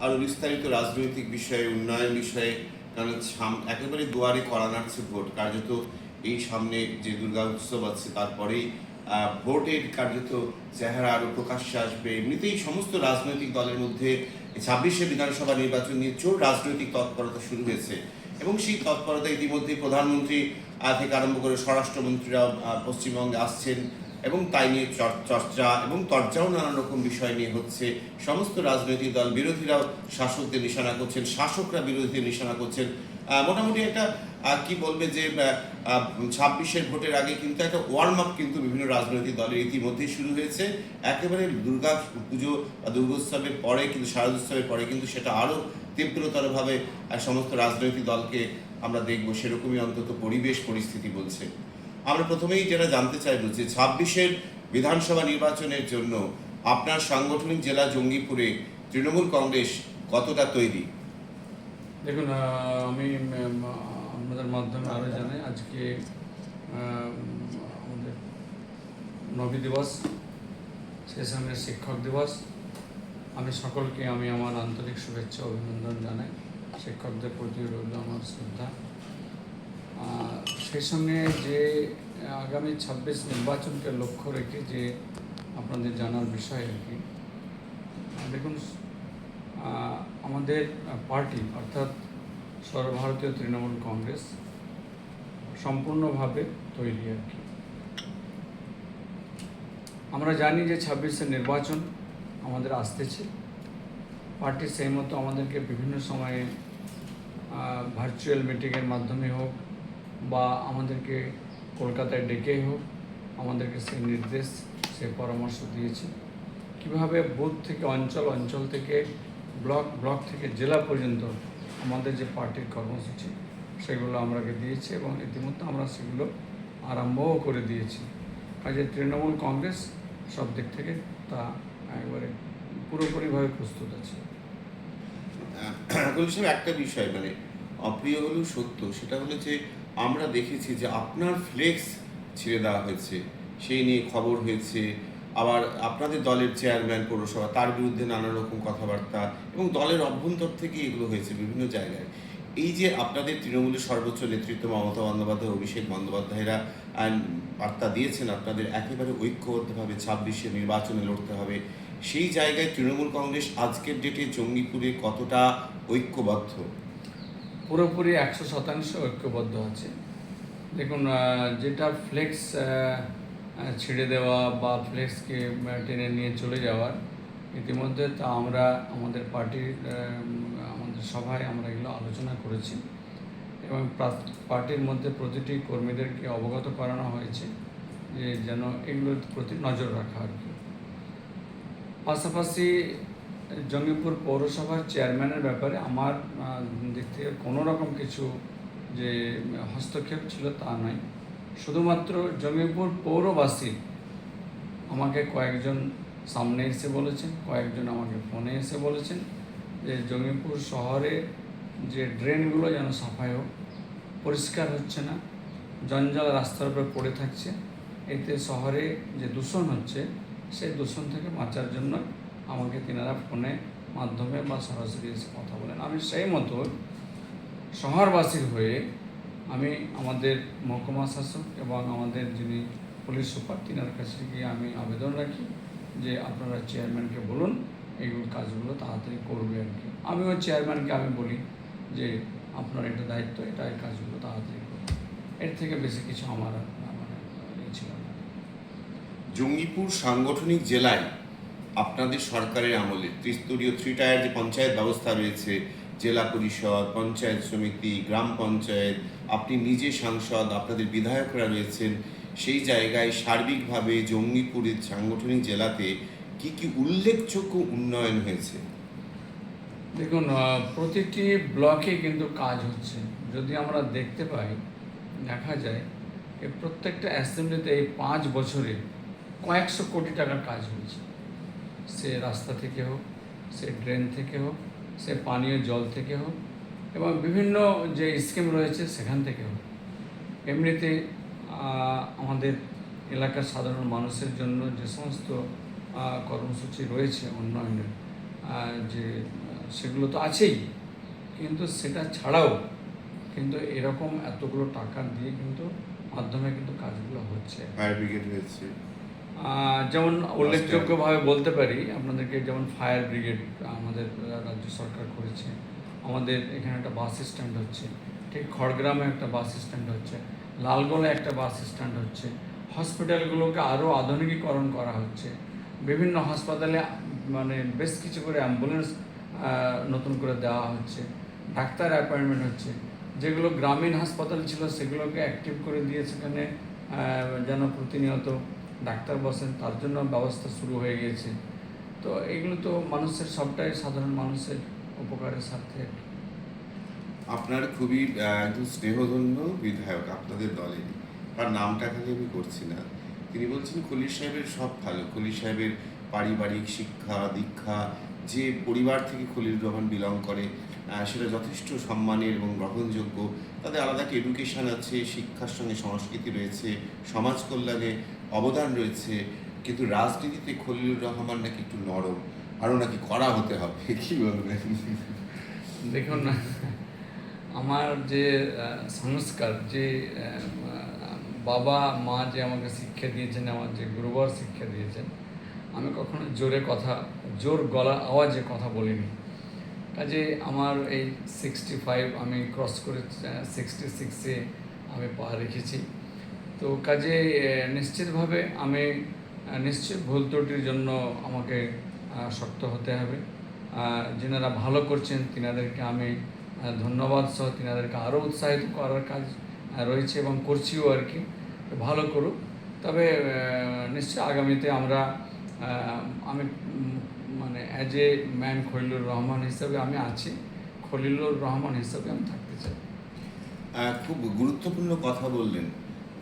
আরও বিস্তারিত রাজনৈতিক বিষয়ে উন্নয়ন বিষয়ে কারণ সাম- একেবারে দুয়ারে করা নাড়ছে ভোট। কার্যত এই সামনে যে দুর্গা উৎসব আছে তারপরেই ভোটের কার্যত চেহারা আরও প্রকাশ্যে আসবে। এমনিতেই সমস্ত রাজনৈতিক দলের মধ্যে ছাব্বিশে বিধানসভা নির্বাচন নিয়ে জোর রাজনৈতিক তৎপরতা শুরু হয়েছে। এবং সেই তৎপরতা ইতিমধ্যে প্রধানমন্ত্রী থেকে আরম্ভ করে স্বরাষ্ট্রমন্ত্রীরাও আহ, পশ্চিমবঙ্গে আসছেন। এবং তাই নিয়ে চর- চর্চা এবং চর্চাও নানান রকম বিষয় নিয়ে হচ্ছে সমস্ত রাজনৈতিক দল বিরোধীরাও শাসকদের নিশানা করছেন, শাসকরা বিরোধীদের নিশানা করছেন। মোটামুটি একটা কি বলবে যে ছাব্বিশের ভোটের আগে কিন্তু একটা ওয়ার্ম আপ কিন্তু বিভিন্ন রাজনৈতিক দলের ইতিমধ্যেই শুরু হয়েছে। একেবারে দুর্গা পুজো বা দুর্গোৎসবের পরে কিন্তু, শারদোৎসবের পরে কিন্তু সেটা আরও তীব্রতরভাবে সমস্ত রাজনৈতিক দলকে আমরা দেখব। সেরকমই অন্তত পরিবেশ পরিস্থিতি বলছে। আমরা প্রথমেই যেটা জানতে চাইব যে ছাব্বিশের বিধানসভা নির্বাচনের জন্য আপনার সাংগঠনিক জেলা জঙ্গিপুরে তৃণমূল কংগ্রেস কতটা তৈরি? দেখুন আমি আপনাদের মাধ্যমে আরও জানাই, আজকে আমাদের নবী দিবস সে সঙ্গে শিক্ষক দিবস। আমি সকলকে, আমি আমার আন্তরিক শুভেচ্ছা, অভিনন্দন জানাই। শিক্ষকদের প্রতি রইল আমার শ্রদ্ধা। সেই সঙ্গে যে আগামী ছাব্বিশ নির্বাচনকে লক্ষ্য রেখে যে আপনাদের জানার বিষয় আর কি দেখুন আমাদের পার্টি, অর্থাৎ সর্বভারতীয় তৃণমূল কংগ্রেস, সম্পূর্ণভাবে তৈরি আর কি। আমরা জানি যে ছাব্বিশের নির্বাচন আমাদের আসতেছে। পার্টি সেই মতো আমাদেরকে বিভিন্ন সময়ে ভার্চুয়াল মিটিংয়ের মাধ্যমে হোক বা আমাদেরকে কলকাতায় ডেকেই হোক আমাদেরকে সেই নির্দেশ সেই পরামর্শ দিয়েছে কীভাবে বুথ থেকে অঞ্চল অঞ্চল থেকে ব্লক ব্লক থেকে জেলা পর্যন্ত আমাদের যে পার্টির কর্মসূচি সেগুলো আমরাকে দিয়েছি এবং ইতিমধ্যে আমরা সেগুলো আরম্ভও করে দিয়েছি কাজে তৃণমূল কংগ্রেস সব দিক থেকে তা একবারে পুরোপুরিভাবে প্রস্তুত আছে একটা বিষয় মানে অপ্রিয় হলেও সত্য সেটা হলো যে আমরা দেখেছি যে আপনার ফ্লেক্স ছেড়ে দেওয়া হয়েছে। সেই নিয়ে খবর হয়েছে। আবার আপনাদের দলের চেয়ারম্যান পৌরসভা, তার বিরুদ্ধে নানা রকম কথাবার্তা এবং দলের অভ্যন্তর থেকে এগুলো হয়েছে বিভিন্ন জায়গায়। এই যে আপনাদের তৃণমূলের সর্বোচ্চ নেতৃত্ব মমতা বন্দ্যোপাধ্যায়, অভিষেক বন্দ্যোপাধ্যায়রা বার্তা দিয়েছেন আপনাদের একেবারে ঐক্যবদ্ধভাবে ছাব্বিশে নির্বাচনে লড়তে হবে। সেই জায়গায় তৃণমূল কংগ্রেস আজকের ডেটে জঙ্গিপুরে কতটা ঐক্যবদ্ধ? পুরোপুরি একশো শতাংশ ঐক্যবদ্ধ আছে। দেখুন যেটা ফ্লেক্স ছেড়ে দেওয়া বা ফ্লেক্সকে টেনে নিয়ে চলে যাওয়ার, ইতিমধ্যে তা আমরা আমাদের পার্টির আমাদের সভায় আমরা এগুলো আলোচনা করেছি এবং পার্টির মধ্যে প্রতিটি কর্মীদেরকে অবগত করানো হয়েছে যে যেন এগুলোর প্রতি নজর রাখা আর কি। পাশাপাশি জঙ্গিপুর পৌরসভার চেয়ারম্যানের ব্যাপারে আমার দিক থেকে কোনো রকম কিছু যে হস্তক্ষেপ ছিল তা নয়। শুধুমাত্র জঙ্গিপুর পৌরবাসী আমাকে কয়েকজন সামনে এসে বলেছেন, কয়েকজন আমাকে ফোনে এসে বলেছেন যে জঙ্গিপুর শহরে যে ড্রেনগুলো যেন সাফাই হোক, পরিষ্কার হচ্ছে না, জঞ্জাল রাস্তার উপরে পড়ে থাকছে, এতে শহরে যে দূষণ হচ্ছে, সেই দূষণ থেকে বাঁচার জন্য আমাকে তিনারা ফোনে মাধ্যমে বা সরাসরি এসে কথা বলেন। আমি সেই মতো শহরবাসীর হয়ে আমি আমাদের মহকুমা শাসক এবং আমাদের যিনি পুলিশ সুপার, তিনার কাছে গিয়ে আমি আবেদন রাখি যে আপনারা চেয়ারম্যানকে বলুন এইগুলো কাজগুলো তাড়াতাড়ি করবে আর কি। আমিও চেয়ারম্যানকে আমি বলি যে আপনার এটা দায়িত্ব, এটা এই কাজগুলো তাড়াতাড়ি করুন। এর থেকে বেশি কিছু আমার ইয়ে ছিল জঙ্গিপুর সাংগঠনিক জেলায় আপনাদের সরকারের আমলে ত্রিস্তরীয় থ্রি টায়ার যে পঞ্চায়েত ব্যবস্থা রয়েছে, জেলা পরিষদ, পঞ্চায়েত সমিতি, গ্রাম পঞ্চায়েত, আপনি নিজে সাংসদ, আপনাদের বিধায়করা রয়েছেন, সেই জায়গায় সার্বিকভাবে জঙ্গিপুরের সাংগঠনিক জেলাতে কি কি উল্লেখযোগ্য উন্নয়ন হয়েছে? দেখুন প্রতিটি ব্লকে কিন্তু কাজ হচ্ছে। যদি আমরা দেখতে পাই, দেখা যায় এই প্রত্যেকটা অ্যাসেম্বলিতে এই পাঁচ বছরে কয়েকশো কোটি টাকার কাজ হয়েছে। সে রাস্তা থেকে হোক, সে ড্রেন থেকে হোক, সে পানীয় জল থেকে হোক এবং বিভিন্ন যে স্কিম রয়েছে সেখান থেকে হোক। এমনিতে আমাদের এলাকার সাধারণ মানুষের জন্য যে সমস্ত কর্মসূচি রয়েছে উন্নয়নের যে, সেগুলো তো আছেই, কিন্তু সেটা ছাড়াও কিন্তু এরকম এতগুলো টাকা দিয়ে কিন্তু মাধ্যমে কিন্তু কাজগুলো হচ্ছে। ফায়ার ব্রিগেড যেমন উল্লেখযোগ্যভাবে বলতে পারি আপনাদেরকে যেমন ফায়ার ব্রিগেড আমাদের রাজ্য সরকার করেছে আমাদের এখানে একটা বাস স্ট্যান্ড হচ্ছে ঠিক খড়গ্রামে একটা বাস স্ট্যান্ড হচ্ছে লালগোলা একটা বাস স্ট্যান্ড হচ্ছে হসপিটালগুলোকে আরও আধুনিকীকরণ করা হচ্ছে বিভিন্ন হাসপাতালে মানে বেশ কিছু করে অ্যাম্বুলেন্স নতুন করে দেওয়া হচ্ছে ডাক্তার অ্যাপয়েন্টমেন্ট হচ্ছে যেগুলো গ্রামীণ হাসপাতাল ছিল সেগুলোকে অ্যাক্টিভ করে দিয়ে সেখানে যেন প্রতিনিয়ত ডাক্তার বসেন, তার জন্য ব্যবস্থা শুরু হয়ে গিয়েছে। তো এগুলো তো মানুষের, সবটাই সাধারণ মানুষের উপকারের স্বার্থে আপনার খুবই একজন স্নেহধন্য বিধায়ক আপনাদের দলেরই তার নামটা খালি আমি করছি না। তিনি বলছেন, খলিল সাহেবের সব ভালো। খলিল সাহেবের পারিবারিক শিক্ষা, দীক্ষা, যে পরিবার থেকে খলিল রহমান বিলং করে সেটা যথেষ্ট সম্মানের এবং গ্রহণযোগ্য। তাদের আলাদা একটা এডুকেশন আছে, শিক্ষার সঙ্গে সংস্কৃতি রয়েছে, সমাজ কল্যাণে অবদান রয়েছে, কিন্তু রাজনীতিতে খলিলুর রহমান নাকি একটু নরম, আরও নাকি করা হতে হবে, কি বলবেন? দেখুন, আমার যে সংস্কার, যে বাবা, মা যে আমাকে শিক্ষা দিয়েছেন, আমার যে গুরুবর শিক্ষা দিয়েছেন, আমি কখনো জোরে কথা, জোর গলা আওয়াজে কথা বলিনি। কাজে আমার এই সিক্সটি ফাইভ আমি ক্রস করে সিক্সটি সিক্সে আমি পা রেখেছি। তো কাজে নিশ্চিতভাবে আমি নিশ্চিত ভুল ত্রুটির জন্য আমাকে শক্ত হতে হবে। যিনারা ভালো করছেন তিনাদেরকে আমি ধন্যবাদ সহ তিনাদেরকে আরও উৎসাহিত করার কাজ রয়েছে এবং করছিও আর কি। ভালো করুক। তবে নিশ্চয় আগামীতে আমরা আমি মানে as a man Khalilur Rahman হিসাবে আমি আছি। খলিলুর রহমান হিসাবে আমি থাকতে চাই। খুব গুরুত্বপূর্ণ কথা বললেন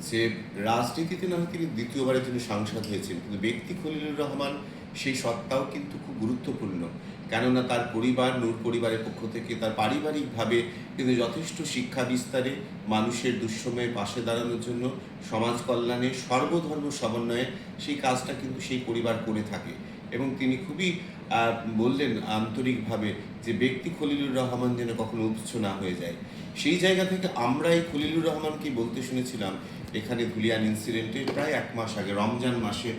যে রাজনীতিতে না তিনি দ্বিতীয়বারের জন্য সাংসদ হয়েছেন, কিন্তু ব্যক্তি খলিলুর রহমান সেই সত্তাও কিন্তু খুব গুরুত্বপূর্ণ। কেননা তার পরিবার, নূর পরিবারের পক্ষ থেকে তার পারিবারিকভাবে কিন্তু যথেষ্ট শিক্ষা বিস্তারে মানুষের দুঃসময়ে পাশে দাঁড়ানোর জন্য, সমাজ কল্যাণে, সর্বধর্ম সমন্বয়ে সেই কাজটা কিন্তু সেই পরিবার করে থাকে। এবং তিনি খুবই বললেন আন্তরিকভাবে যে ব্যক্তি খলিলুর রহমান যেন কখনো উৎস না হয়ে যায়। সেই জায়গা থেকে আমরা এই খলিলুর রহমানকে বলতে শুনেছিলাম, এখানে ধুলিয়ান ইনসিডেন্টে প্রায় এক মাস আগে, রমজান মাসে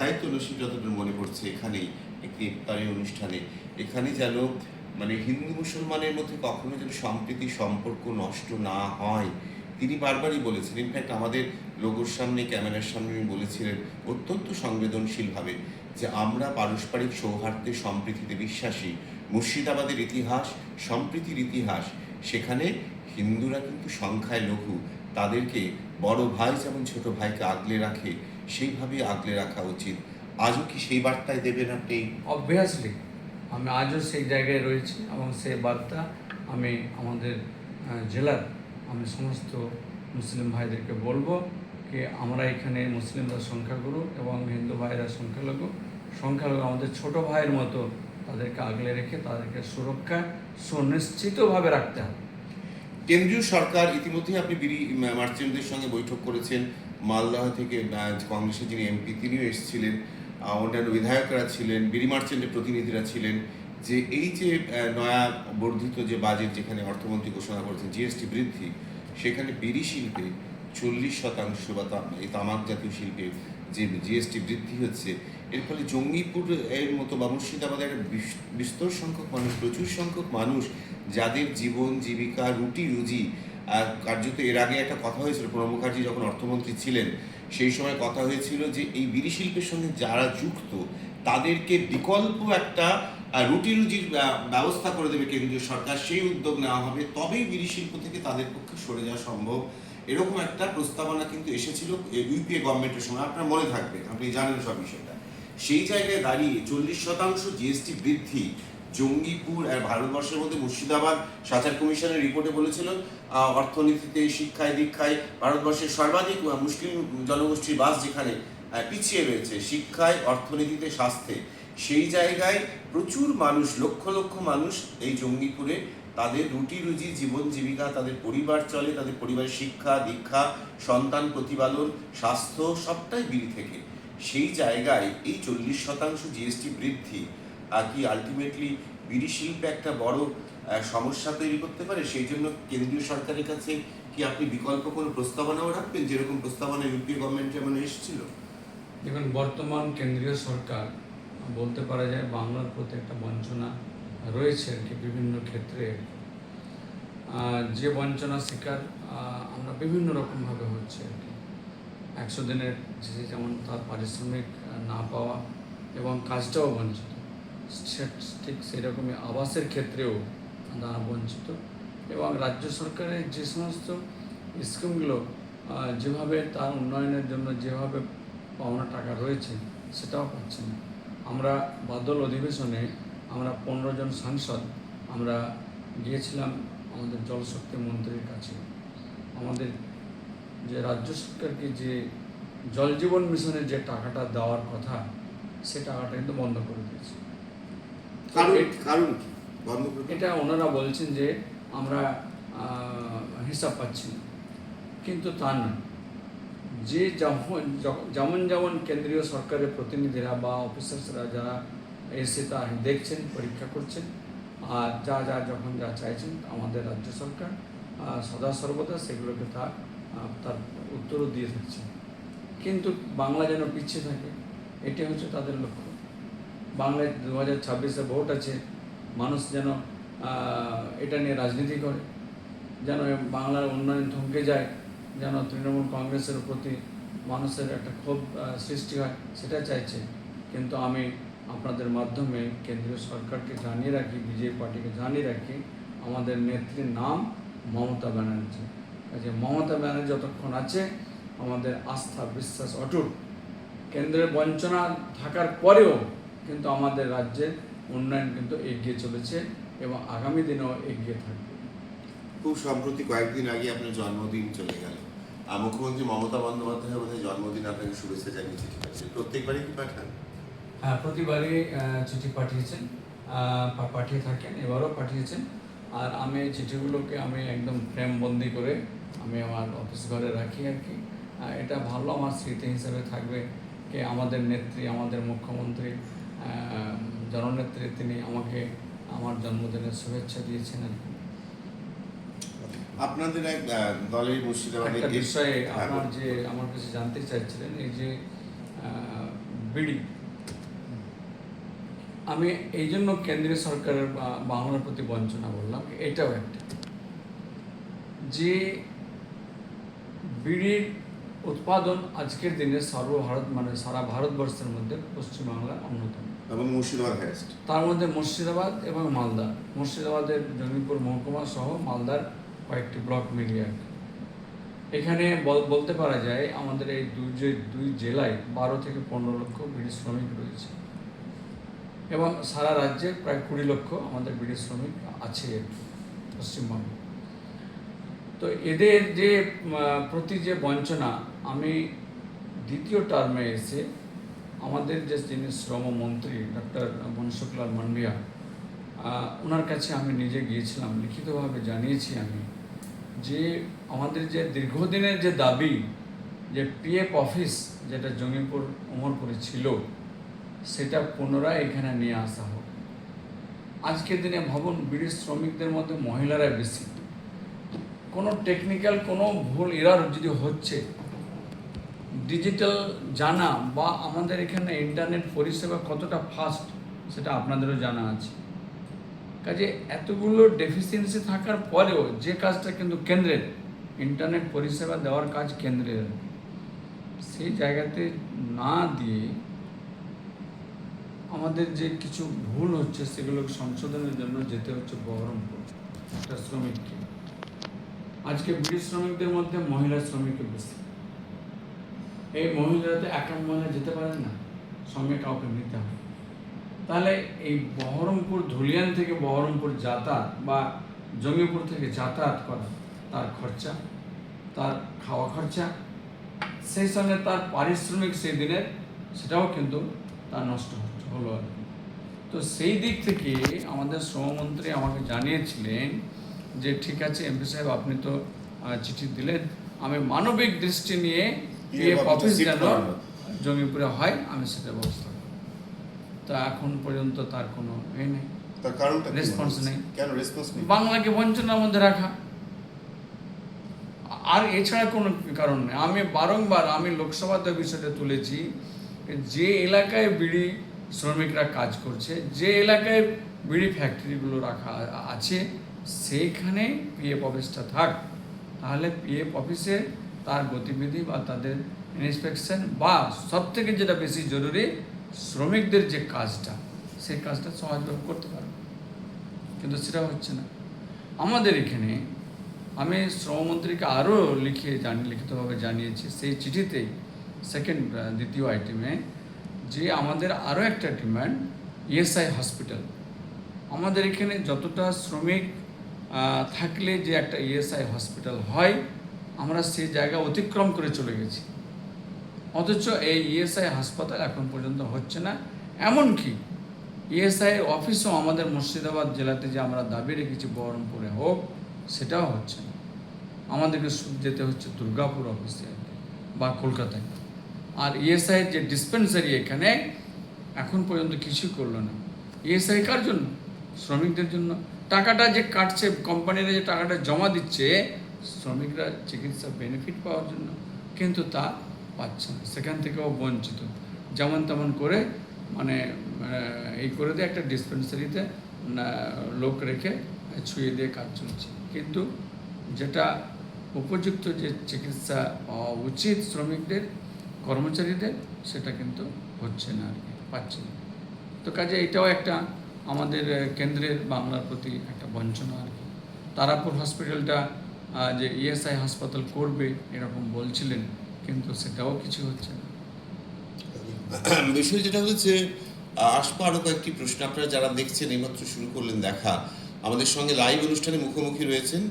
তাই তো নসিব যতদূর মনে পড়ছে, এখানেই, একটি ইফতারের অনুষ্ঠানে। এখানে যেন মানে হিন্দু মুসলমানের মধ্যে কখনো যেন সম্প্রীতি, সম্পর্ক নষ্ট না হয়। তিনি বারবারই বলেছেন ইনফ্যাক্ট আমাদের লোগোর সামনে, ক্যামেরার সামনে বলেছিলেন, অত্যন্ত সংবেদনশীলভাবে। যে আমরা পারস্পরিক সৌহার্দ্যে সম্প্রীতিতে বিশ্বাসী। মুর্শিদাবাদের ইতিহাস, সম্প্রীতির ইতিহাস, সেখানে হিন্দুরা কিন্তু সংখ্যায় লঘু। তাদেরকে বড় ভাই যেমন ছোট ভাইকে আগলে রাখে, সেইভাবে আগলে রাখা উচিত। আজও কি সেই বার্তায় দেবেন আপনি? অবভিয়াসলি আমি আজও সেই জায়গায় রয়েছি এবং সেই বার্তা আমি আমাদের জেলার আমি সমস্ত মুসলিম ভাইদেরকে বলব। যে আমরা এখানে মুসলিমরা সংখ্যাগুরু এবং হিন্দু ভাইরা সংখ্যালঘু। সংখ্যালঘু আমাদের ছোট ভাইয়ের মতো তাদেরকে আগলে রেখে তাদেরকে সুরক্ষা সুনিশ্চিতভাবে রাখতে হবে। কেন্দ্রীয় সরকার ইতিমধ্যেই আপনি বিড়ি মার্চেন্টদের সঙ্গে বৈঠক করেছেন। মালদহ থেকে কংগ্রেসের যিনি এমপি, তিনিও এসেছিলেন। অন্যান্য বিধায়করা ছিলেন, বিড়ি মার্চেন্টের প্রতিনিধিরা ছিলেন। যে এই যে নয়া বর্ধিত যে বাজেট যেখানে অর্থমন্ত্রী ঘোষণা করেছেন জিএসটি বৃদ্ধি, সেখানে বিড়ি শিল্পে চল্লিশ শতাংশ বা এই তামাক জাতীয় শিল্পে যে জিএসটি বৃদ্ধি হচ্ছে, এর ফলে জঙ্গিপুর এর মতো বা মুর্শিদাবাদের একটা বিস্তর সংখ্যক মানুষ, প্রচুর সংখ্যক মানুষ যাদের জীবন, জীবিকা, রুটি, রুজি, আর কার্যত এর আগে একটা কথা হয়েছিল, প্রণব মুখার্জি যখন অর্থমন্ত্রী ছিলেন, সেই সময় কথা হয়েছিল যে এই বিড়ি শিল্পের সঙ্গে যারা যুক্ত, তাদেরকে বিকল্প একটা রুটি, রুজির ব্যবস্থা করে দেবে কেন্দ্রীয় সরকার, সেই উদ্যোগ নেওয়া হবে, তবেই বিড়ি শিল্প থেকে তাদের পক্ষে সরে যাওয়া সম্ভব। এরকম একটা প্রস্তাবনা কিন্তু এসেছিল ইউপিএ গভর্নমেন্টের সময়, আপনার মনে থাকবে, আপনি জানেন সব বিষয়টা। সেই জায়গায় দাঁড়িয়ে চল্লিশ শতাংশ জিএসটি বৃদ্ধি জঙ্গিপুর আর ভারতবর্ষের মধ্যে মুর্শিদাবাদ সাচার কমিশনের রিপোর্টে বলেছিল অর্থনীতিতে, শিক্ষায়, দীক্ষায় ভারতবর্ষের সর্বাধিক মুসলিম জনগোষ্ঠীর বাস যেখানে পিছিয়ে রয়েছে, শিক্ষায়, অর্থনীতিতে, স্বাস্থ্যে। সেই জায়গায় প্রচুর মানুষ, লক্ষ লক্ষ মানুষ এই জঙ্গিপুরে তাদের রুটি রুজি, জীবন জীবিকা, তাদের পরিবার চলে, তাদের পরিবারের শিক্ষা, দীক্ষা, সন্তান প্রতিপালন, স্বাস্থ্য সবটাই বিল থেকে। সেই জায়গায় এই চল্লিশ শতাংশ জিএসটি বৃদ্ধি আর কি আলটিমেটলি বিড়ি শিল্পে একটা বড় সমস্যা তৈরি করতে পারে, সেই জন্য কেন্দ্রীয় সরকারের কাছে কি আপনি বিকল্প কোনো প্রস্তাবনাও রাখবেন যেরকম প্রস্তাবনা ইউপি গভর্নমেন্ট যেমন এসেছিল? দেখুন, বর্তমান কেন্দ্রীয় সরকার বলতে পারা যায় বাংলার প্রতি একটা বঞ্চনা রয়েছে আর কি বিভিন্ন ক্ষেত্রে যে বঞ্চনা শিকার আমরা বিভিন্ন রকমভাবে হচ্ছে আর কি। একশো দিনের যেমন তার পারিশ্রমিক না পাওয়া এবং কাজটাও বঞ্চিত। ঠিক সেরকমই আবাসের ক্ষেত্রেও তারা বঞ্চিত এবং রাজ্য সরকারের যে সমস্ত স্কিমগুলো যেভাবে তার উন্নয়নের জন্য যেভাবে পাওনা টাকা রয়েছে, সেটাও পাচ্ছে না। আমরা বাদল অধিবেশনে আমরা পনেরো জন সাংসদ আমরা গিয়েছিলাম আমাদের জলশক্তি মন্ত্রীর কাছে। আমাদের যে রাজ্য সরকারকে যে জল জীবন মিশনের যে টাকাটা দেওয়ার কথা সে টাকাটা কিন্তু বন্ধ করে দিয়েছে। কারণ এটা ওনারা বলছেন যে আমরা হিসাব পাচ্ছি না। কিন্তু তা নয় যে যেমন যেমন যেমন কেন্দ্রীয় সরকারের প্রতিনিধিরা বা অফিসার্সরা যারা এসে তা দেখছেন, পরীক্ষা করছেন। আর যা যা, যখন যা চাইছেন, আমাদের রাজ্য সরকার সদা সর্বদা সেগুলোকে তা তার উত্তরও দিয়ে থাকছে। কিন্তু বাংলা যেন পিছিয়ে থাকে এটি হচ্ছে তাদের লক্ষ্য। বাংলায় দু হাজার ছাব্বিশে ভোট আছে, মানুষ যেন এটা নিয়ে রাজনীতি করে, যেন বাংলার উন্নয়ন থমকে যায়, যেন তৃণমূল কংগ্রেসের প্রতি মানুষের একটা ক্ষোভ সৃষ্টি হয়, সেটা চাইছে। কিন্তু আমি আপনাদের মাধ্যমে কেন্দ্রীয় সরকারকে জানিয়ে রাখি, বিজেপি পার্টিকে জানিয়ে রাখি, আমাদের নেত্রীর নাম মমতা ব্যানার্জি। কাজে মমতা ব্যানার্জি যতক্ষণ আছে, আমাদের আস্থা, বিশ্বাস অটুট। কেন্দ্রের বঞ্চনা থাকার পরেও কিন্তু আমাদের রাজ্যের উন্নয়ন কিন্তু এগিয়ে চলেছে এবং আগামী দিনেও এগিয়ে থাকবে। খুব সম্প্রতি কয়েকদিন আগে আপনার জন্মদিন চলে গেল। মুখ্যমন্ত্রী মমতা বন্দ্যোপাধ্যায় জন্মদিন আপনাকে শুভেচ্ছা জানিয়ে প্রত্যেকবারই কি পাঠান? প্রতিবারই চিঠি পাঠিয়েছেন পাঠিয়ে থাকেন এবারও পাঠিয়েছেন। আর আমি চিঠিগুলোকে আমি একদম ফ্রেমবন্দি করে আমি আমার অফিস ঘরে রাখি আর কি। এটা ভালো আমার স্মৃতি হিসেবে থাকবে যে আমাদের নেত্রী আমাদের মুখ্যমন্ত্রী জননেত্রী তিনি আমাকে আমার জন্মদিনের শুভেচ্ছা দিয়েছেন আর কি। আপনাদের এক দলের মুর্শিদাবাদে বিষয়ে হ্যাঁ, আপনার যে আমার কাছে জানতে চাইছিলেন এই যে বিড়ি আমি এই জন্য কেন্দ্রীয় সরকারের বাংলার প্রতি বঞ্চনা বললাম এটাও একটা। যে বিড়ির উৎপাদন আজকের দিনে সর্বভারত মানে সারা ভারতবর্ষের মধ্যে পশ্চিমবাংলা অন্যতম। এবং মুর্শিদাবাদ তার মধ্যে মুর্শিদাবাদ এবং মালদা। মুর্শিদাবাদের জঙ্গিপুর মহকুমা সহ মালদার কয়েকটি ব্লক মিলিয়ে এখানে বল- বলতে পারা যায় আমাদের এই দুই দুই জেলায় বারো থেকে পনেরো লক্ষ বিড়ি শ্রমিক রয়েছে। এবং সারা রাজ্যে প্রায় কুড়ি লক্ষ আমাদের বিড়ি শ্রমিক আছে পশ্চিমবঙ্গে। তো এদের যে প্রতি যে বঞ্চনা, আমি দ্বিতীয় টার্মে এসে আমাদের যে যিনি শ্রমমন্ত্রী ডক্টর মনসুখলাল মান্ডিয়া ওনার কাছে আমি নিজে গিয়েছিলাম, লিখিতভাবে জানিয়েছি আমি যে আমাদের যে দীর্ঘদিনের যে দাবি যে পিএফ অফিস যেটা জঙ্গিপুর, উমরপুরে ছিল সেটা পুনরায় এখানে নিয়ে আসা হোক। আজকের দিনে ভবন বিড়ি শ্রমিকদের মধ্যে মহিলারা বেশি। কোনো টেকনিক্যাল কোনো ভুল এরার যদি হচ্ছে ডিজিটাল জানা বা আমাদের এখানে ইন্টারনেট পরিষেবা কতটা ফাস্ট সেটা আপনাদেরও জানা আছে। কাজে এতগুলো ডেফিসিয়েন্সি থাকার পরেও যে কাজটা কিন্তু কেন্দ্রের ইন্টারনেট পরিষেবা দেওয়ার কাজ কেন্দ্রের। সেই জায়গাতে না দিয়ে আমাদের যে কিছু ভুল হচ্ছে সেগুলো সংশোধনের জন্য যেতে হচ্ছে বহরমপুর একটা শ্রমিককে। আজকে ব্রিটিশ শ্রমিকদের মধ্যে মহিলা শ্রমিকও বেশি। এই মহিলারা তো একা মহিলা যেতে পারেন না, সঙ্গে কাউকে নিতে হবে। তাহলে এই বহরমপুর, ধুলিয়ান থেকে বহরমপুর যাতায়াত বা জঙ্গিপুর থেকে যাতায়াত করা, তার খরচা, তার খাওয়া খরচা, সেই সঙ্গে তার পারিশ্রমিক সেই দিনের, সেটাও কিন্তু তা নষ্ট হচ্ছে হলো আর কি। তো সেই দিক থেকে আমাদের শ্রমমন্ত্রী আমাকে জানিয়েছিলেন যে ঠিক আছে এমপি সাহেব আপনি তো চিঠি দিলেন আমি মানবিক দৃষ্টি নিয়ে পিএফ অফিস যেন। জঙ্গিপুরে হয় আমি সেটা ব্যবস্থা তা এখন পর্যন্ত তার কোনো এ নেই তার কারণটা কি Response হচ্ছে? নেই। কেন রেসপন্স নেই বাংলাকে বঞ্চনার মধ্যে রাখা আর এছাড়া কোনো কারণ নেই আমি বারংবার আমি লোকসভাতে বিষয়টা তুলেছি যে এলাকায় বিড়ি শ্রমিকরা কাজ করছে। যে এলাকায় বিড়ি ফ্যাক্টরিগুলো রাখা আছে সেইখানে পিএফ অফিসটা থাক। তাহলে পিএফ অফিসে তার গতিবিধি বা তাদের ইন্সপেকশন বা সব থেকে যেটা বেশি জরুরি, শ্রমিকদের যে কাজটা, সেই কাজটা সহজভাবে করতে পারবে। কিন্তু সেটা হচ্ছে না। আমাদের এখানে আমি শ্রমমন্ত্রীকে আরও লিখিয়ে জানি, লিখিতভাবে জানিয়েছি, সেই চিঠিতেই সেকেন্ড দ্বিতীয় আইটেমে যে আমাদের আরও একটা ডিমান্ড ইএসআই হসপিটাল আমাদের এখানে যতটা শ্রমিক থাকলে যে একটা ইএসআই হসপিটাল হয়, আমরা সেই জায়গা অতিক্রম করে চলে গেছি। অথচ এই ইএসআই হাসপাতাল এখন পর্যন্ত হচ্ছে না। এমনকি ইএসআই অফিসও আমাদের মুর্শিদাবাদ জেলাতে যে আমরা দাবি রেখেছি, বহরমপুরে হোক, সেটাও হচ্ছে না। আমাদেরকে যেতে হচ্ছে দুর্গাপুর অফিসে বা কলকাতায়। আর ইএসআই যে ডিসপেন্সারি এখানে এখন পর্যন্ত কিছুই করল না। ইএসআই কার জন্য? শ্রমিকদের জন্য। টাকাটা যে কাটছে কোম্পানিরা যে টাকাটা জমা দিচ্ছে, শ্রমিকরা চিকিৎসা বেনিফিট পাওয়ার জন্য কিন্তু তা পাচ্ছে না। সেখান থেকেও বঞ্চিত। যেমন তেমন করে মানে এই করে দিয়ে একটা ডিসপেন্সারিতে লোক রেখে ছুঁয়ে দিয়ে কাজ চলছে। কিন্তু যেটা উপযুক্ত যে চিকিৎসা পাওয়া উচিত শ্রমিকদের কর্মচারীদের সেটা কিন্তু হচ্ছে না আর কি, পাচ্ছে না। তো কাজে এটাও একটা আমাদের কেন্দ্রের বাংলার প্রতি একটা বঞ্চনা আর কি। তারাপুর হসপিটালটা যে ইএসআই হাসপাতাল করবে এরকম বলছিলেন, কিন্তু সেটাও কিছু হচ্ছে না। বিষয় যেটা হচ্ছে আসব আরও কয়েকটি প্রশ্ন। আপনারা যারা দেখছেন, এইমাত্র শুরু করলেন দেখা। আমাদের সঙ্গে লাইভ অনুষ্ঠানে মুখোমুখি রয়েছেন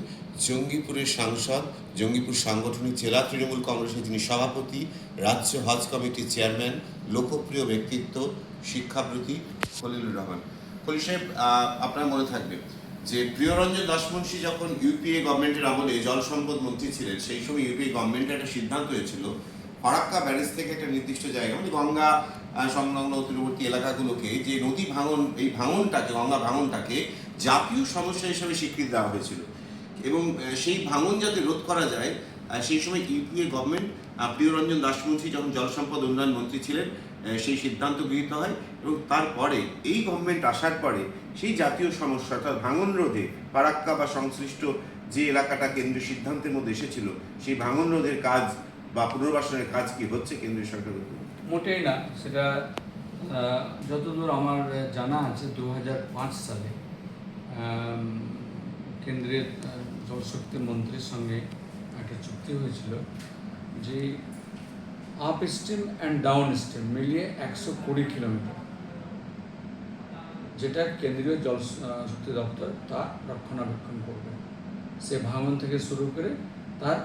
জঙ্গিপুরের সাংসদ, জঙ্গিপুর সাংগঠনিক জেলা তৃণমূল কংগ্রেসের যিনি সভাপতি, রাজ্য হজ কমিটির চেয়ারম্যান, লোকপ্রিয় ব্যক্তিত্ব শিক্ষাব্রতী খলিলুর রহমান। খলিল সাহেব আপনার মনে থাকবে যে প্রিয়রঞ্জন দাসমুন্সী যখন ইউপিএ গভর্নমেন্টের আমলে জল সম্পদ মন্ত্রী ছিলেন, সেই সময় ইউপিএ গভর্নমেন্টের একটা সিদ্ধান্ত হয়েছিল, ফারাক্কা ব্যারেজ থেকে একটা নির্দিষ্ট জায়গা মানে গঙ্গা সংলগ্ন তীরবর্তী এলাকাগুলোকে, যে নদী ভাঙন, এই ভাঙনটাকে, গঙ্গা ভাঙনটাকে জাতীয় সমস্যা হিসেবে স্বীকৃতি দেওয়া হয়েছিল। এবং সেই ভাঙন যাতে রোধ করা যায় সেই সময় ইউপিএ গভর্নমেন্ট প্রিয়রঞ্জন দাসমুন্সী যখন জলসম্পদ উন্নয়ন মন্ত্রী ছিলেন সেই সিদ্ধান্ত গৃহীত হয় এবং তারপরে এই গভর্নমেন্ট আসার পরে সেই জাতীয় সমস্যা অর্থাৎ ভাঙন রোধে ফারাক্কা বা সংশ্লিষ্ট যে এলাকাটা কেন্দ্রীয় সিদ্ধান্তের মধ্যে এসেছিল, সেই ভাঙন রোধের কাজ বা পুনর্বাসনের কাজ কি হচ্ছে কেন্দ্রীয় সরকারের উপর? মোটেই না, সেটা যতদূর আমার জানা আছে, দু হাজার পাঁচ সালে কেন্দ্রের জলশক্তি মন্ত্রীর সঙ্গে একটা চুক্তি হয়েছিল যে upstream and downstream মিলিয়ে একশো কুড়ি কিলোমিটার, যেটা কেন্দ্রীয় জল শক্তি দপ্তর তা রক্ষণাবেক্ষণ করবে। সে ভাঙন থেকে শুরু করে তার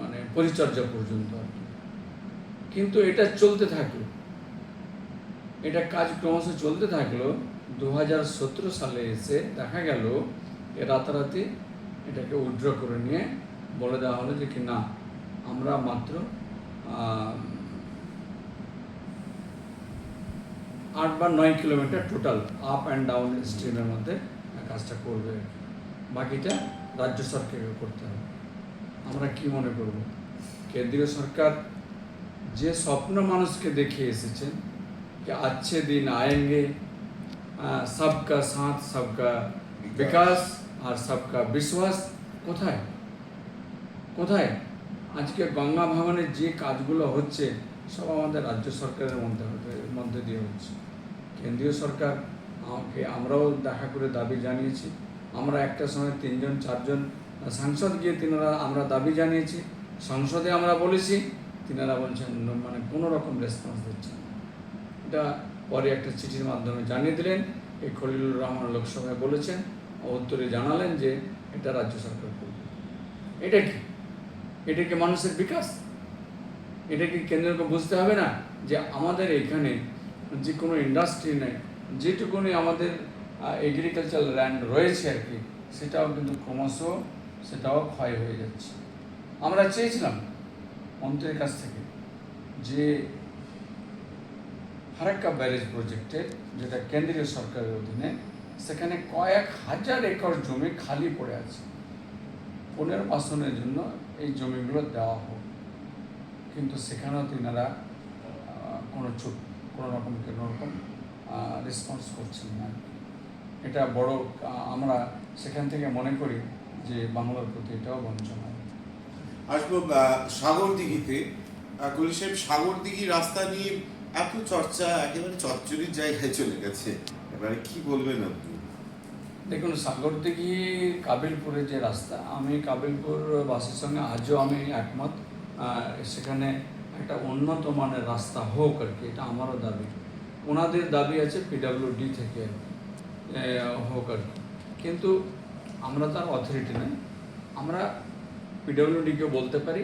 মানে পরিচর্যা পর্যন্ত আর কি। কিন্তু এটা চলতে থাকল। এটা কাজ ক্রমশ চলতে থাকল। দু সালে এসে দেখা গেল রাতারাতি এটাকে উইড্র করে নিয়ে বলে দেওয়া হলো যে কি না আমরা মাত্র আহ, আট বা নয় kilometre total up and down স্ট্রিমের মধ্যে কাজটা করবে আর কি। বাকিটা রাজ্য সরকারকে করতে হবে আমরা কি মনে করব কেন্দ্রীয় সরকার যে স্বপ্ন মানুষকে দেখিয়ে এসেছেন कि अच्छे दिन आएंगे আহ, सबका साथ सबका বিকাশ আর সবকা বিশ্বাস কোথায়? কোথায়? আজকে গঙ্গা ভবনের যে কাজগুলো হচ্ছে, সব আমাদের রাজ্য সরকারের মধ্যে মধ্যে দিয়ে হচ্ছে। কেন্দ্রীয় সরকার আমাকে, আমরাও দেখা করে দাবি জানিয়েছি। আমরা একটা সময় তিনজন, চারজন সাংসদ গিয়ে তিনারা আমরা দাবি জানিয়েছি। সংসদে আমরা বলেছি, তিনারা বলছেন মানে কোনো রকম রেসপন্স দিচ্ছেন এটা পরে একটা চিঠির মাধ্যমে জানিয়ে দিলেন। এই খলিলুর রহমান লোকসভায় বলেছেন উত্তরে জানালেন যে এটা রাজ্য সরকার করবে। এটা কি? এটা কি মানুষের বিকাশ? এটা কি কেন্দ্রকে বুঝতে হবে না যে আমাদের এখানে যে কোনো ইন্ডাস্ট্রি নেই, যেটুকুনি আমাদের এগ্রিকালচার ল্যান্ড রয়েছে আর কি, সেটাও কিন্তু ক্রমশ সেটাও ক্ষয় হয়ে যাচ্ছে। আমরা চেয়েছিলাম মন্ত্রীর কাছ থেকে যে ফারাক্কা ব্যারেজ প্রজেক্টে যেটা কেন্দ্রীয় সরকারের অধীনে সেখানে কয়েক হাজার একর জমি খালি পড়ে আছে। পুনর্বাসনের জন্য এই জমিগুলো দেওয়া হোক। কিন্তু সেখানেও তিনারা কোনো চুপ কোনো রকম কোনো রকম রেসপন্স করছেন না। এটা বড় আমরা সেখান থেকে মনে করি যে বাংলার প্রতি এটাও বঞ্চনা আসব আহ, সাগর দিঘিতে কলি সাহেব রাস্তা নিয়ে এত চর্চা একেবারে চচ্চড়ির জায়গায় চলে গেছে। এবারে কি বলবেন আপনি? দেখুন, সাগরদিঘি কাবিলপুরের যে রাস্তা, আমি কাবিলপুর বাসের সঙ্গে আজও আমি একমত। সেখানে একটা উন্নত মানের রাস্তা হোক আর কি, এটা আমারও দাবি। ওনাদের দাবি আছে পিডাব্লিউডি থেকে হোক আর কি। কিন্তু আমরা তার অথরিটি নই। আমরা পিডাব্লিউ পিডাব্লিউডিকে বলতে পারি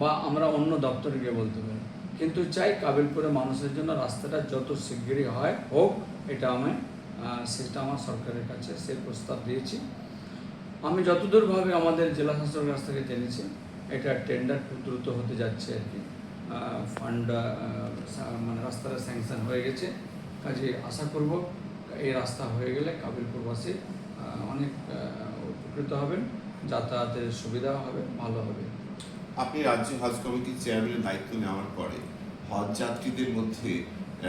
বা আমরা অন্য দপ্তরে গিয়ে বলতে পারি। কিন্তু চাই কাবিলপুরে মানুষের জন্য রাস্তাটা যত শিগগিরই হয়, হোক এটা আমি সেটা আমার সরকারের কাছে সেই প্রস্তাব দিয়েছি। আমি যতদূরভাবে আমাদের জেলা শাসকের কাছ থেকে জেনেছি, এটা টেন্ডার খুব দ্রুত হতে যাচ্ছে আর কি। ফান্ড মানে রাস্তাটা স্যাংশন হয়ে গেছে। কাজে আশা করব এই রাস্তা হয়ে গেলে কাবিলপুরবাসী অনেক উপকৃত হবেন, যাতায়াতের সুবিধা হবে, ভালো হবে। আপনি রাজ্য হজ কমিটির চেয়ারম্যানের দায়িত্ব নেওয়ার পরে হজ যাত্রীদের মধ্যে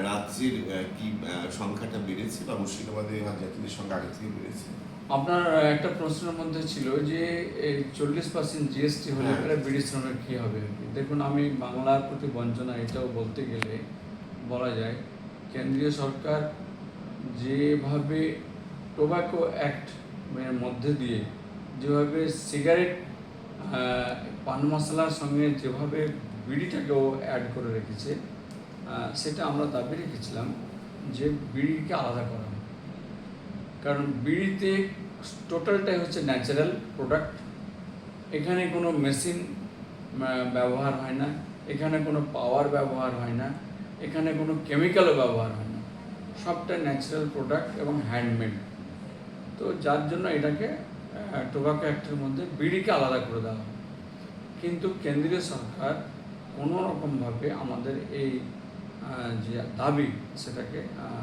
রাজ্যের কি সংখ্যাটা বেড়েছে বা মুর্শিদাবাদে হজ যাত্রীদের সংখ্যা আগে থেকে বেড়েছে আপনার একটা প্রশ্নের মধ্যে ছিল যে চল্লিশ পার্সেন্ট জিএসটি হলে হ্যাঁ। পরে বিড়ি শ্রমের কী হবে দেখুন আমি বাংলার প্রতি বঞ্চনা এটাও বলতে গেলে বলা যায় কেন্দ্রীয় সরকার যেভাবে টোব্যাকো অ্যাক্ট এর মধ্যে দিয়ে যেভাবে সিগারেট পান মশলার সঙ্গে যেভাবে বিড়িটাকেও অ্যাড করে রেখেছে সেটা আমরা দাবি রেখেছিলাম যে বিড়িকে আলাদা করা। কারণ বিড়িতে টোটালটাই হচ্ছে ন্যাচারাল প্রোডাক্ট। এখানে কোনো মেশিন ব্যবহার হয় না। এখানে কোনো পাওয়ার ব্যবহার হয় না। এখানে কোনো কেমিক্যালও ব্যবহার হয় না। সবটা ন্যাচারাল প্রোডাক্ট এবং হ্যান্ডমেড। তো যার জন্য এটাকে টোবাকো অ্যাক্টের মধ্যে বিড়িকে আলাদা করে দেওয়া হয় কিন্তু কেন্দ্রীয় সরকার কোনো রকমভাবে আমাদের এই যে দাবি সেটাকে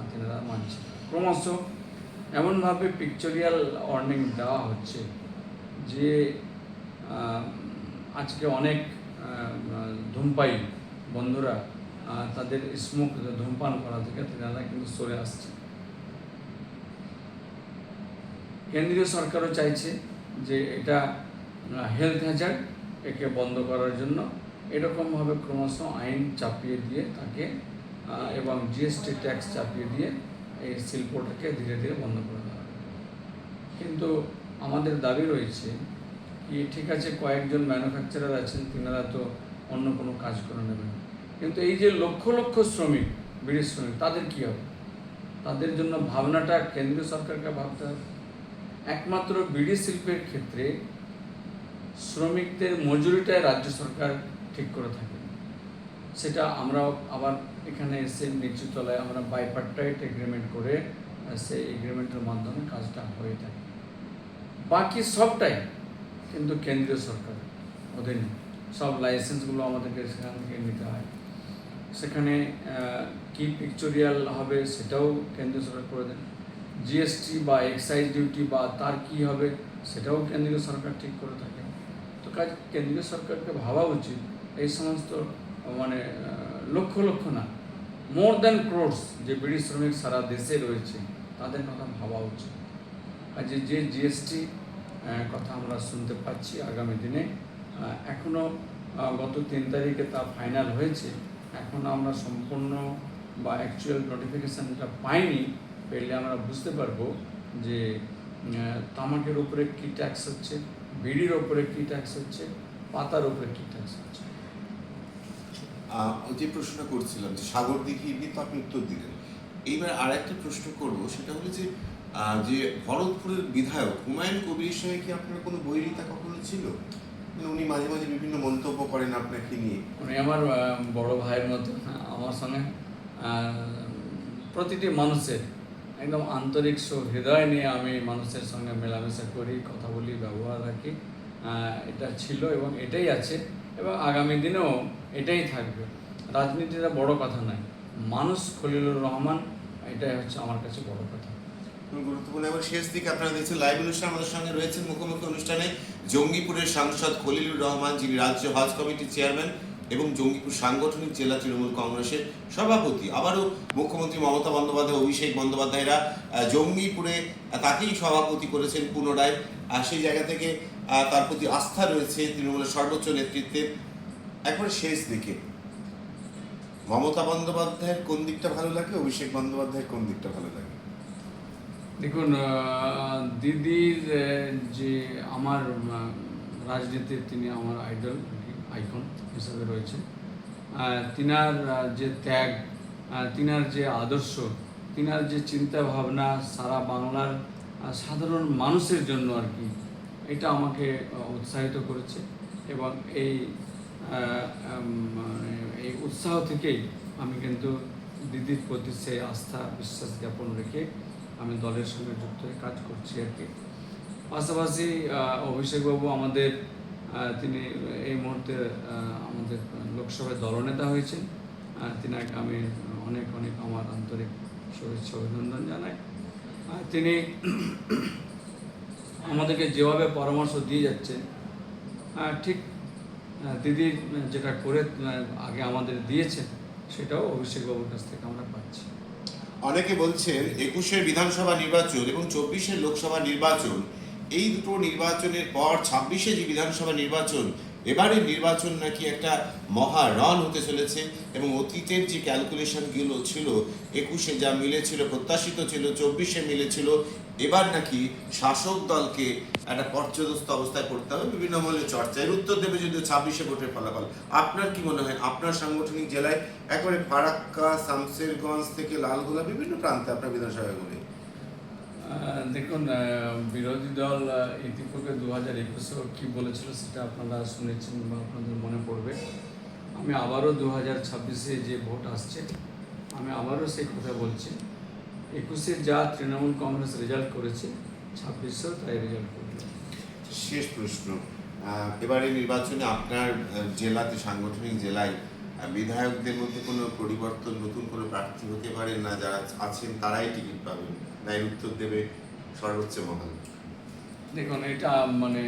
তেনারা মানছে। ক্রমশ এমনভাবে পিকচরিয়াল ওয়ার্নিং দেওয়া হচ্ছে যে আজকে অনেক ধূমপাই বন্ধুরা তাদের স্মোক ধূমপান করা থেকে তেনারা কিন্তু সরে আসছে। কেন্দ্রীয় সরকারও চাইছে যে এটা হেলথ হ্যাজার্ড একে বন্ধ করার জন্য এরকমভাবে ক্রমশ আইন চাপিয়ে দিয়ে তাকে এবং জিএসটি ট্যাক্স চাপিয়ে দিয়ে এই শিল্পটাকে ধীরে ধীরে বন্ধ করে দেওয়া। কিন্তু আমাদের দাবি রয়েছে কি, ঠিক আছে, কয়েকজন ম্যানুফ্যাকচারার আছেন, তিনারা তো অন্য কোনো কাজ করে নেবেন। কিন্তু এই যে লক্ষ লক্ষ শ্রমিক বিড়ি শ্রমিক, তাদের কী হবে? তাদের জন্য ভাবনাটা কেন্দ্রীয় সরকারকে ভাবতে হবে। একমাত্র বিড়ি শিল্পের ক্ষেত্রে শ্রমিকদের মজুরিটাই রাজ্য সরকার ঠিক করে থাকে। সেটা আমরাও আবার এখানে এসে নিচু তলায় আমরা বাইপার্টাইট এগ্রিমেন্ট করে সেই এগ্রিমেন্টের মাধ্যমে কাজটা হয়ে থাকে। বাকি সবটাই কিন্তু কেন্দ্রীয় সরকার অধীনে। সব লাইসেন্সগুলো আমাদেরকে সেখান থেকে নিতে হয়। সেখানে কি পিকচরিয়াল হবে সেটাও কেন্দ্রীয় সরকার করে দেন জিএসটি বা এক্সাইজ ডিউটি বা তার কি হবে সেটাও কেন্দ্রীয় সরকার ঠিক করে থাকে। তো কাজ কেন্দ্রীয় সরকারকে ভাবা উচিত। এই সমস্ত মানে লক্ষ লক্ষ না মোর দ্যান ক্রোডস যে বিড়ি শ্রমিক সারা দেশে রয়েছে, তাদের কথা ভাবা উচিত। আর যে জিএসটি কথা আমরা শুনতে পাচ্ছি আগামী দিনে এখনও গত তিন তারিখে তা ফাইনাল হয়েছে, এখনও আমরা সম্পূর্ণ বা অ্যাকচুয়াল নোটিফিকেশানটা পাইনি, পেলে আমরা বুঝতে পারব যে তামাকের উপরে কী ট্যাক্স হচ্ছে, বিড়ির ওপরে কী ট্যাক্স হচ্ছে, পাতার উপরে কী ট্যাক্স হচ্ছে। যে প্রশ্নটা করছিলাম যে সাগর দিঘি নিয়ে তো আপনি উত্তর দিলেন। এইবার আর একটা প্রশ্ন করব, সেটা হলো যে যে ভরতপুরের বিধায়ক হুমায়ুন কবিরের সঙ্গে কি আপনার কোনো বৈরিতা কখনো ছিল? মানে উনি মাঝে মাঝে বিভিন্ন মন্তব্য করেন আপনাকে নিয়ে। উনি আমার বড় ভাইয়ের মতো আমার সঙ্গে। প্রতিটি মানুষের একদম আন্তরিক হৃদয় নিয়ে আমি মানুষের সঙ্গে মেলামেশা করি, কথা বলি, ব্যবহার রাখি। এটা ছিল এবং এটাই আছে। এবং আগামী দিনেও এটাই থাকবে। রাজনীতিটা বড় কথা নয়। মানুষ খলিলুর রহমান, এটাই হচ্ছে আমার কাছে বড় কথা। গুরুত্বপূর্ণ এবং শেষ দিকে আপনারা দেখছেন লাইভ অনুষ্ঠান আমাদের সঙ্গে রয়েছেন মুখোমুখি অনুষ্ঠানে জঙ্গিপুরের সাংসদ খলিলুর রহমান, যিনি রাজ্য হজ কমিটির চেয়ারম্যান এবং জঙ্গিপুর সাংগঠনিক জেলা তৃণমূল কংগ্রেসের সভাপতি। আবারও মুখ্যমন্ত্রী মমতা বন্দ্যোপাধ্যায়, অভিষেক বন্দ্যোপাধ্যায়রা জঙ্গিপুরে তাকেই সভাপতি করেছেন পুনরায়। আর সেই জায়গা থেকে তার প্রতি আস্থা রয়েছে তৃণমূলের সর্বোচ্চ নেতৃত্বের একবার শেষ দিকে। মমতা বন্দ্যোপাধ্যায়ের কোন দিকটা ভালো লাগে? অভিষেক বন্দ্যোপাধ্যায়ের কোন দিকটা ভালো লাগে? দেখুন দিদির যে আমার রাজনীতির তিনি আমার আইডল আইকন হিসাবে রয়েছে তিনার যে ত্যাগ তিনার যে আদর্শ, তিনার যে চিন্তা ভাবনা সারা বাংলার সাধারণ মানুষের জন্য আর কি এটা আমাকে উৎসাহিত করেছে এবং এই মানে এই উৎসাহ থেকেই আমি কিন্তু দিদির প্রতি সেই আস্থা, বিশ্বাস জ্ঞাপন রেখে আমি দলের সঙ্গে যুক্ত হয়ে কাজ করছি আর কি। পাশাপাশি অভিষেকবাবু আমাদের তিনি এই মুহূর্তে আমাদের লোকসভায় দলনেতা হয়েছেন। তিনাকে আমি অনেক অনেক আমার আন্তরিক শুভেচ্ছা, অভিনন্দন জানাই। তিনি আমাদেরকে যেভাবে পরামর্শ দিয়ে যাচ্ছে ঠিক দিদি যেটা করে আগে আমাদের দিয়েছে, সেটাও অভিষেকবাবুর কাছ থেকে আমরা পাচ্ছি। অনেকে বলছেন একুশের বিধানসভা নির্বাচন এবং চব্বিশের লোকসভা নির্বাচন, এই দুটো নির্বাচনের পর ছাব্বিশে যে বিধানসভা নির্বাচন এবারের নির্বাচন নাকি একটা মহা রান হতে চলেছে এবং অতীতের যে ক্যালকুলেশনগুলো ছিল, একুশে যা মিলেছিল, প্রত্যাশিত ছিল, চব্বিশে মিলেছিল, এবার নাকি শাসক দলকে একটা পর্যদস্ত অবস্থায় করতে হবে। বিভিন্ন মহলে চর্চায়। উত্তর দেবে যদিও ছাব্বিশে ভোটের ফলাফল। আপনার কি মনে হয়? আপনার সাংগঠনিক জেলায় একবারে ফারাক্কা, শামসেরগঞ্জ থেকে লালগোলা, বিভিন্ন প্রান্তে আপনার বিধানসভাগুলি? দেখুন বিরোধী দল ইতিপূর্বে দু হাজার একুশেও কী বলেছিল সেটা আপনারা শুনেছেন বা আপনাদের মনে পড়বে। আমি আবারও দু হাজার ছাব্বিশে যে ভোট আসছে, আমি আবারও সেই কথা বলছি। একুশে যা তৃণমূল কংগ্রেস রেজাল্ট করেছে, ছাব্বিশেও তাই রেজাল্ট করবে। শেষ প্রশ্ন। এবারে নির্বাচনে আপনার জেলাতে সাংগঠনিক জেলায় বিধায়কদের মধ্যে কোনো পরিবর্তন, নতুন কোনো প্রার্থী হতে পারেন না, যারা আছেন, তারাই টিকিট পাবেন? না উত্তর দেবে সর্বোচ্চ মহল। দেখুন এটা মানে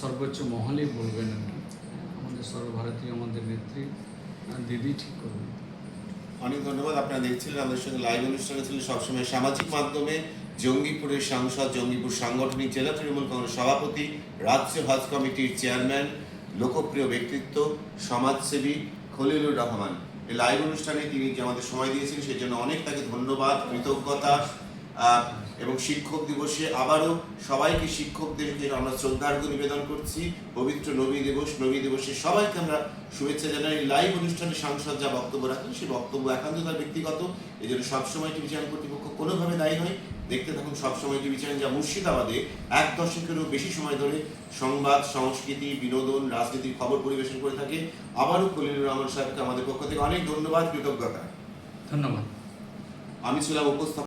সর্বোচ্চ মহলই বলবেন আমাদের সর্বভারতীয় আমাদের নেত্রী দিদি ঠিক করবেন। অনেক ধন্যবাদ আপনারা দেখছিলেন আমাদের সঙ্গে লাইভ অনুষ্ঠানে ছিলেন সবসময় সামাজিক মাধ্যমে জঙ্গিপুরের সাংসদ জঙ্গিপুর সাংগঠনিক জেলা তৃণমূল কংগ্রেস সভাপতি রাজ্য হজ কমিটির চেয়ারম্যান লোকপ্রিয় ব্যক্তিত্ব সমাজসেবী খলিলুর রহমান। এই লাইভ অনুষ্ঠানে তিনি যে আমাদের সময় দিয়েছেন সেই জন্য অনেক তাকে ধন্যবাদ কৃতজ্ঞতা এবং শিক্ষক দিবসে আবারও সবাইকে শিক্ষকদেরকে আমরা শ্রদ্ধার্ঘ নিবেদন করছি। পবিত্র নবী দিবস নবী দিবসে সবাইকে আমরা শুভেচ্ছা জানাই। লাইভ অনুষ্ঠানে সাংসদ যা বক্তব্য রাখেন সেই বক্তব্য একান্ত তার ব্যক্তিগত। এই জন্য সবসময় টিভি চ্যানেল কর্তৃপক্ষ কোনোভাবে দায়ী নয়। দেখতে থাকুন সবসময় টিভি চ্যানেল যা মুর্শিদাবাদে এক দশকেরও বেশি সময় ধরে সংবাদ সংস্কৃতি বিনোদন রাজনীতির খবর পরিবেশন করে থাকে। আবারও খলিলুর রহমান সাহেবকে আমাদের পক্ষ থেকে অনেক ধন্যবাদ কৃতজ্ঞতা। ধন্যবাদ। আমি ছিলাম উপস্থাপক